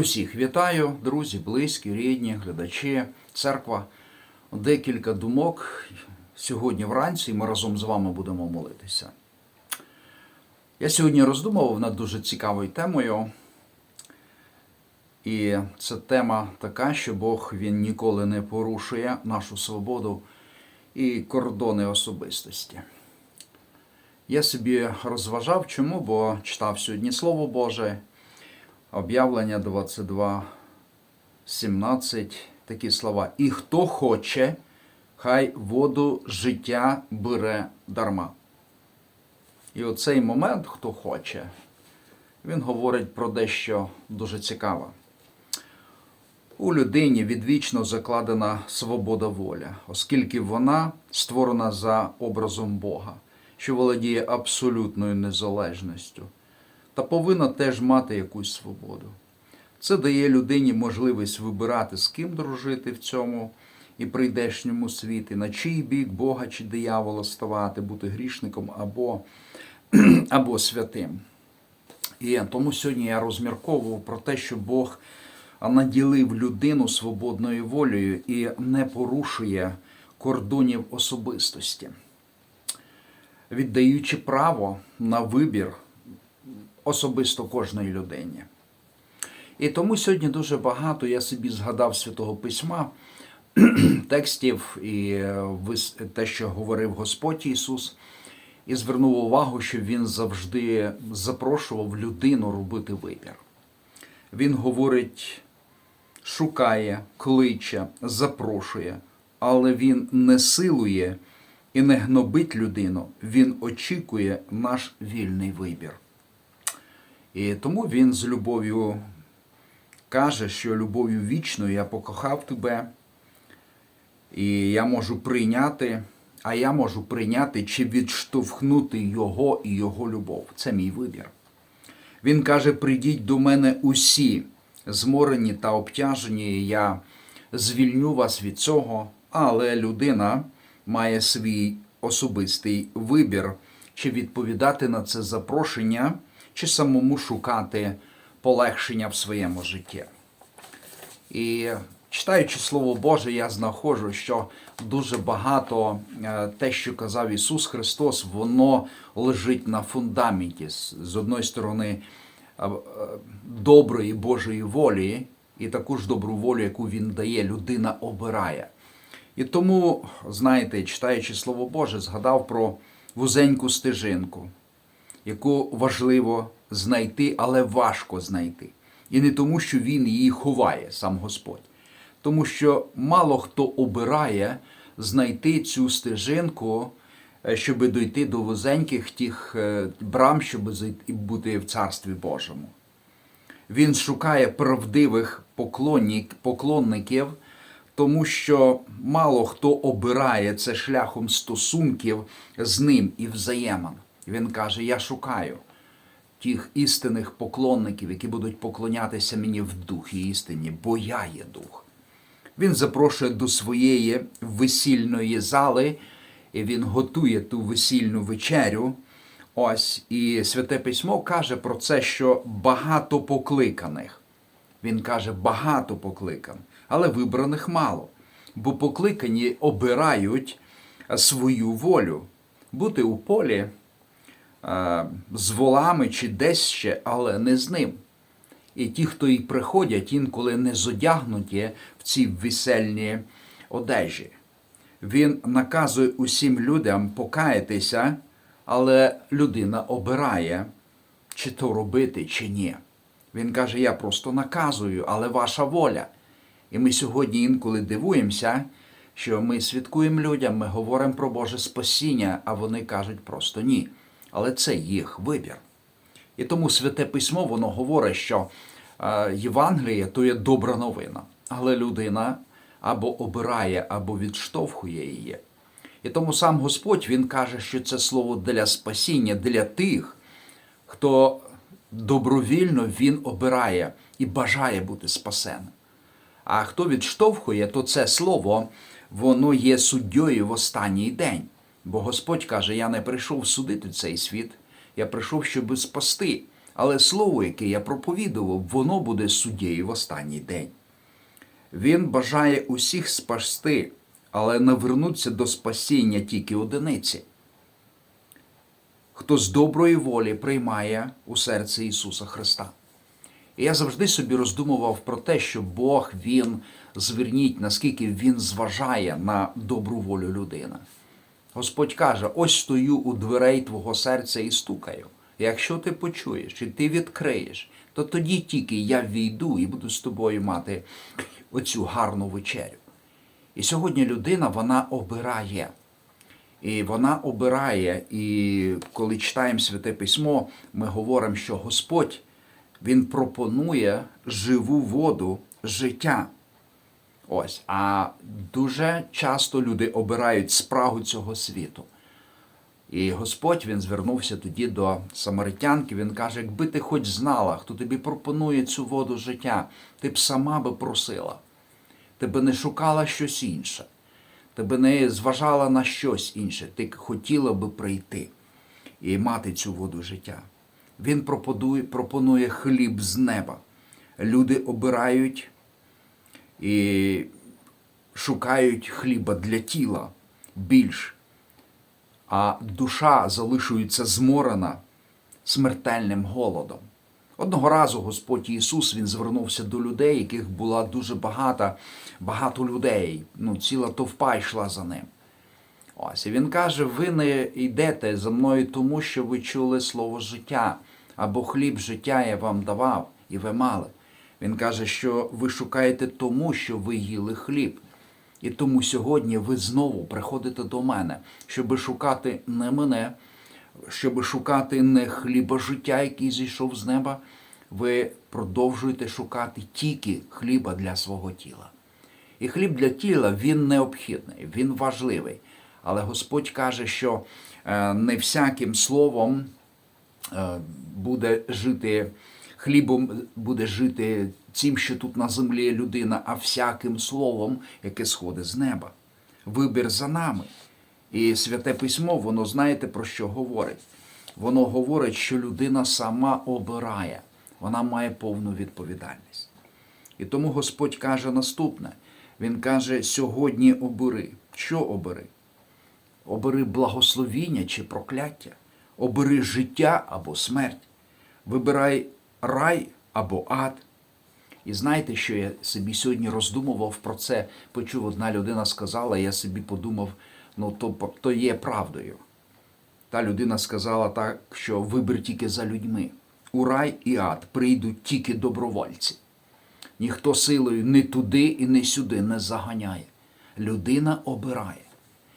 Усіх вітаю, друзі, близькі, рідні, глядачі, церква. Декілька думок сьогодні вранці ми разом з вами будемо молитися. Я сьогодні роздумував над дуже цікавою темою. І це тема така, що Бог він ніколи не порушує нашу свободу і кордони особистості. Я собі розважав, чому, бо читав сьогодні Слово Боже, об'явлення 22, 17, такі слова. І хто хоче, хай воду життя бере дарма. І оцей момент, хто хоче, він говорить про дещо дуже цікаве. У людині відвічно закладена свобода воля, оскільки вона створена за образом Бога, що володіє абсолютною незалежністю, та повинна теж мати якусь свободу. Це дає людині можливість вибирати, з ким дружити в цьому і прийдешньому світі, на чий бік Бога чи диявола ставати, бути грішником або, або святим. І тому сьогодні я розмірковував про те, що Бог наділив людину свободною волею і не порушує кордонів особистості, віддаючи право на вибір особисто кожної людині. І тому сьогодні дуже багато я собі згадав Святого Письма, текстів і те, що говорив Господь Ісус, і звернув увагу, що Він завжди запрошував людину робити вибір. Він говорить, шукає, кличе, запрошує, але він не силує і не гнобить людину, він очікує наш вільний вибір. І тому він з любов'ю каже, що любов'ю вічною я покохав тебе, і я можу прийняти, а я можу прийняти чи відштовхнути його і його любов. Це мій вибір. Він каже: прийдіть до мене усі, зморені та обтяжені, я звільню вас від цього, але людина має свій особистий вибір, чи відповідати на це запрошення, чи самому шукати полегшення в своєму житті. І читаючи Слово Боже, я знаходжу, що дуже багато е, те, що казав Ісус Христос, воно лежить на фундаменті з одної сторони е, е, доброї Божої волі, і таку ж добру волю, яку Він дає, людина обирає. І тому, знаєте, читаючи Слово Боже, згадав про вузеньку стежинку, яку важливо знайти, але важко знайти. І не тому, що він її ховає, сам Господь. Тому що мало хто обирає знайти цю стежинку, е, щоб дойти до вузеньких тих е, брам, щоб бути в Царстві Божому. Він шукає правдивих поклонників, тому що мало хто обирає це шляхом стосунків з ним і взаємин. Він каже: Я шукаю тих істинних поклонників, які будуть поклонятися мені в духі істині, бо я є дух. Він запрошує до своєї весільної зали, і він готує ту весільну вечерю. Ось і Святе Письмо каже про це, що багато покликаних. Він каже, багато покликан, але вибраних мало. Бо покликані обирають свою волю бути у полі з волами чи десь ще, але не з ним. І ті, хто і приходять, інколи не зодягнуті в ці весельні одежі. Він наказує усім людям покаятися, але людина обирає, чи то робити, чи ні. Він каже: Я просто наказую, але ваша воля. І ми сьогодні інколи дивуємося, що ми свідкуємо людям, ми говоримо про Боже спасіння, а вони кажуть просто ні. Але це їх вибір. І тому святе письмо воно говорить, що е, Євангеліє то є добра новина, але людина або обирає, або відштовхує її. І тому сам Господь Він каже, що це слово для спасіння, для тих, хто добровільно він обирає і бажає бути спасеним. А хто відштовхує, то це слово воно є суддєю в останній день. Бо Господь каже: Я не прийшов судити цей світ, я прийшов, щоб спасти. Але слово, яке я проповідував, воно буде суддєю в останній день. Він бажає усіх спасти, але навернуться до спасіння тільки одиниці. Хто з доброї волі приймає у серце Ісуса Христа. І я завжди собі роздумував про те, що Бог, Він, зверніть, наскільки Він зважає на добру волю людини. Господь каже: ось стою у дверей твого серця і стукаю. Якщо ти почуєш і ти відкриєш, то тоді тільки я війду і буду з тобою мати оцю гарну вечерю. І сьогодні людина вона обирає. І вона обирає, і коли читаємо Святе Письмо, ми говоримо, що Господь Він пропонує живу воду життя. Ось, а дуже часто люди обирають спрагу цього світу. І Господь він звернувся тоді до самаритянки. Він каже: якби ти хоч знала, хто тобі пропонує цю воду життя, ти б сама би просила, ти б не шукала щось інше, ти б не зважала на щось інше, ти хотіла би прийти і мати цю воду життя. Він пропонує, хліб з неба. Люди обирають і шукають хліба для тіла більш, а душа залишується зморена смертельним голодом. Одного разу Господь Ісус Він звернувся до людей, яких була дуже багата, багато людей. Ну, ціла товпа йшла за ним. Ось і він каже: ви не йдете за мною тому, що ви чули слово життя, або хліб життя я вам давав, і ви мали. Він каже, що ви шукаєте тому, що ви їли хліб. І тому сьогодні ви знову приходите до мене, щоб шукати не мене, щоб шукати не хліба життя, який зійшов з неба. Ви продовжуєте шукати тільки хліба для свого тіла. І хліб для тіла він необхідний, він важливий. Але Господь каже, що е, не всяким словом е, буде жити хлібом, буде жити цим, що тут на землі людина, а всяким словом, яке сходить з неба. Вибір за нами. І святе письмо, воно знаєте про що говорить? Воно говорить, що людина сама обирає, вона має повну відповідальність. І тому Господь каже наступне: Він каже: сьогодні обери. Що обери? Обери благословіння чи прокляття, обери життя або смерть, вибирай рай або ад. І знаєте, що я собі сьогодні роздумував про це, почув, одна людина сказала, я собі подумав, ну то, то є правдою. Та людина сказала так, що вибір тільки за людьми. У рай і ад прийдуть тільки добровольці. Ніхто силою не туди і не сюди не заганяє. Людина обирає.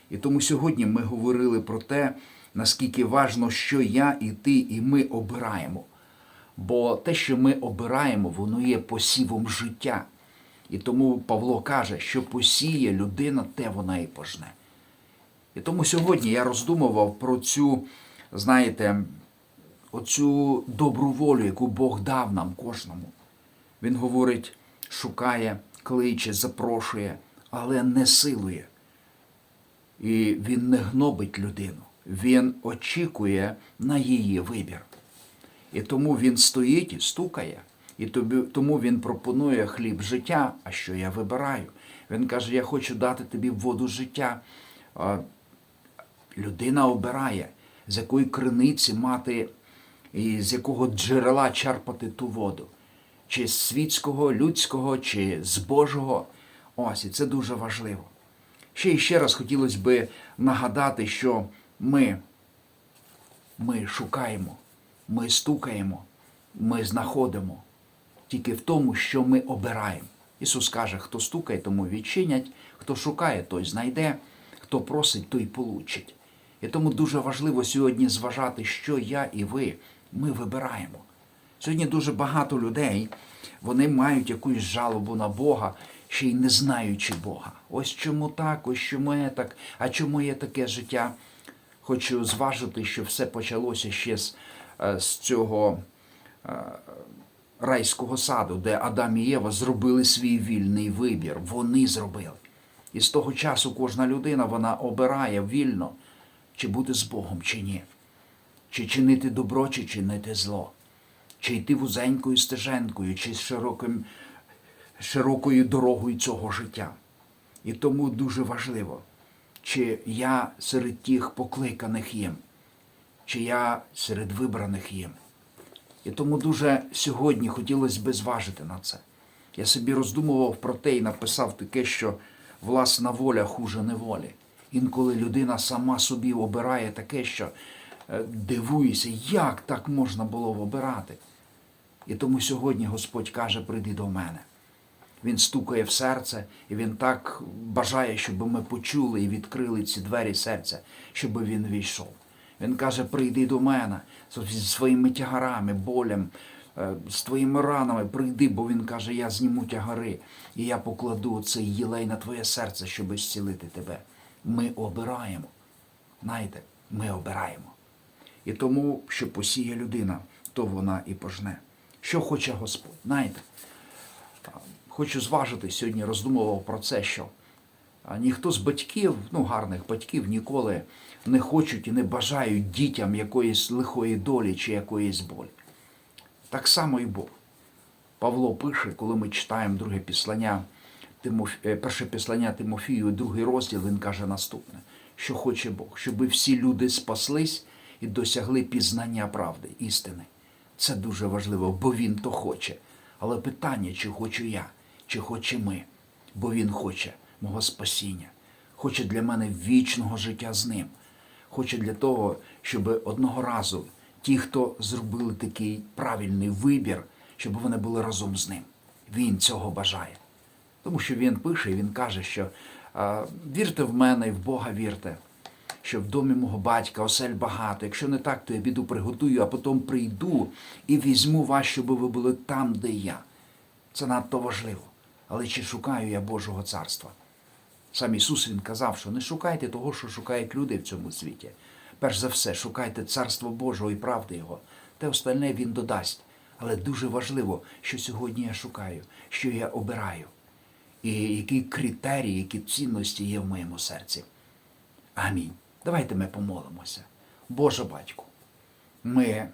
І тому сьогодні ми говорили про те, наскільки важно, що я і ти, і ми обираємо. Бо те, що ми обираємо, воно є посівом життя. І тому Павло каже, що посіє людина, те вона і пожне. І тому сьогодні я роздумував про цю, знаєте, оцю добру волю, яку Бог дав нам кожному. Він говорить, шукає, кличе, запрошує, але не силує. І він не гнобить людину. Він очікує на її вибір. І тому він стоїть і стукає, і тому він пропонує хліб життя. А що я вибираю? Він каже: Я хочу дати тобі воду життя. Людина обирає, з якої криниці мати, і з якого джерела черпати ту воду, чи з світського, людського, чи з Божого. Ось і це дуже важливо. Ще і ще раз хотілося би нагадати, що ми, ми шукаємо, ми стукаємо, ми знаходимо тільки в тому, що ми обираємо. Ісус каже, хто стукає, тому відчинять, хто шукає, той знайде, хто просить, той получить. І тому дуже важливо сьогодні зважати, що я і ви, ми вибираємо. Сьогодні дуже багато людей, вони мають якусь жалобу на Бога, ще й не знаючи Бога. Ось чому так, ось чому є так, а чому є таке життя? Хочу зважити, що все почалося ще з, з цього е, райського саду, де Адам і Єва зробили свій вільний вибір. Вони зробили. І з того часу кожна людина вона обирає вільно, чи бути з Богом, чи ні, чи чинити добро, чи чинити зло, чи йти вузенькою стеженкою, чи широким, широкою дорогою цього життя. І тому дуже важливо, чи я серед тих покликаних їм, чи я серед вибраних їм. І тому дуже сьогодні хотілося би зважити на це. Я собі роздумував про те і написав таке, що власна воля хуже неволі. Інколи людина сама собі обирає таке, що е, дивуюся, як так можна було обирати. І тому сьогодні Господь каже: прийди до мене. Він стукає в серце, і він так бажає, щоб ми почули і відкрили ці двері серця, щоб він війшов. Він каже: прийди до мене зі своїми тягарами, болем, е, з твоїми ранами, прийди, бо він каже, я зніму тягари, і я покладу цей єлей на твоє серце, щоб зцілити тебе. Ми обираємо. Знаєте, ми обираємо. І тому, що посіє людина, то вона і пожне. Що хоче Господь? Знаєте, хочу зважити, сьогодні роздумував про це, що а, ніхто з батьків, ну гарних батьків, ніколи не хочуть і не бажають дітям якоїсь лихої долі чи якоїсь болі. Так само і Бог. Павло пише, коли ми читаємо друге післання, е, перше післання Тимофію, другий розділ, він каже наступне, що хоче Бог, щоб всі люди спаслись і досягли пізнання правди, істини. Це дуже важливо, бо він то хоче. Але питання, чи хочу я, чи хоче ми, бо він хоче мого спасіння, хоче для мене вічного життя з ним. Хоче для того, щоб одного разу ті, хто зробили такий правильний вибір, щоб вони були разом з ним. Він цього бажає. Тому що він пише, і він каже, що вірте в мене і в Бога вірте, що в домі мого батька осель багато. Якщо не так, то я піду приготую, а потім прийду і візьму вас, щоб ви були там, де я. Це надто важливо. Але чи шукаю я Божого царства? Сам Ісус Він казав, що не шукайте того, що шукають люди в цьому світі. Перш за все, шукайте царство Божого і правди Його. Те остальне Він додасть. Але дуже важливо, що сьогодні я шукаю, що я обираю, і які критерії, які цінності є в моєму серці. Амінь. Давайте ми помолимося. Боже батьку, ми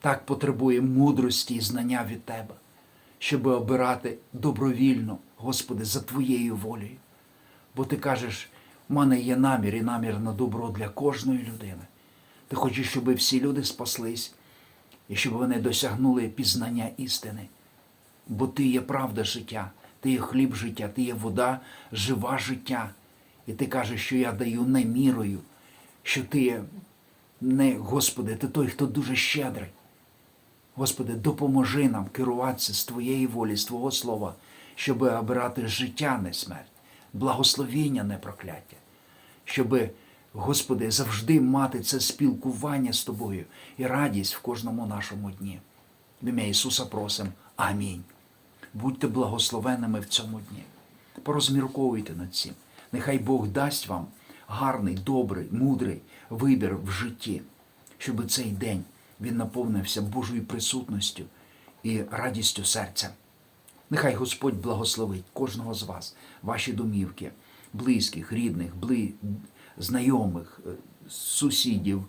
так потребуємо мудрості і знання від Тебе, щоб обирати добровільно, Господи, за Твоєю волею. Бо ти кажеш, в мене є намір і намір на добро для кожної людини. Ти хочеш, щоб всі люди спаслись і щоб вони досягнули пізнання істини. Бо ти є правда життя, ти є хліб життя, ти є вода, жива життя. І ти кажеш, що я даю не мірою, що ти є не, Господи, ти той, хто дуже щедрий. Господи, допоможи нам керуватися з Твоєї волі, з Твого Слова, щоб обирати життя, не смерть, благословіння, не прокляття, щоб, Господи, завжди мати це спілкування з Тобою і радість в кожному нашому дні. В ім'я Ісуса просим. Амінь. Будьте благословенними в цьому дні. Порозмірковуйте над цим. Нехай Бог дасть вам гарний, добрий, мудрий вибір в житті, щоб цей день він наповнився Божою присутністю і радістю серця. Нехай Господь благословить кожного з вас, ваші домівки, близьких, рідних, бли... знайомих, е, сусідів,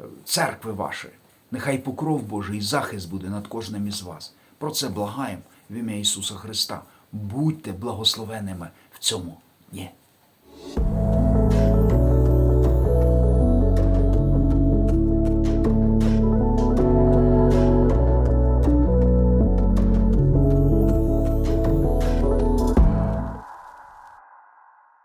е, церкви ваші. Нехай покров Божий і захист буде над кожним із вас. Про це благаємо в ім'я Ісуса Христа. Будьте благословеними в цьому дні.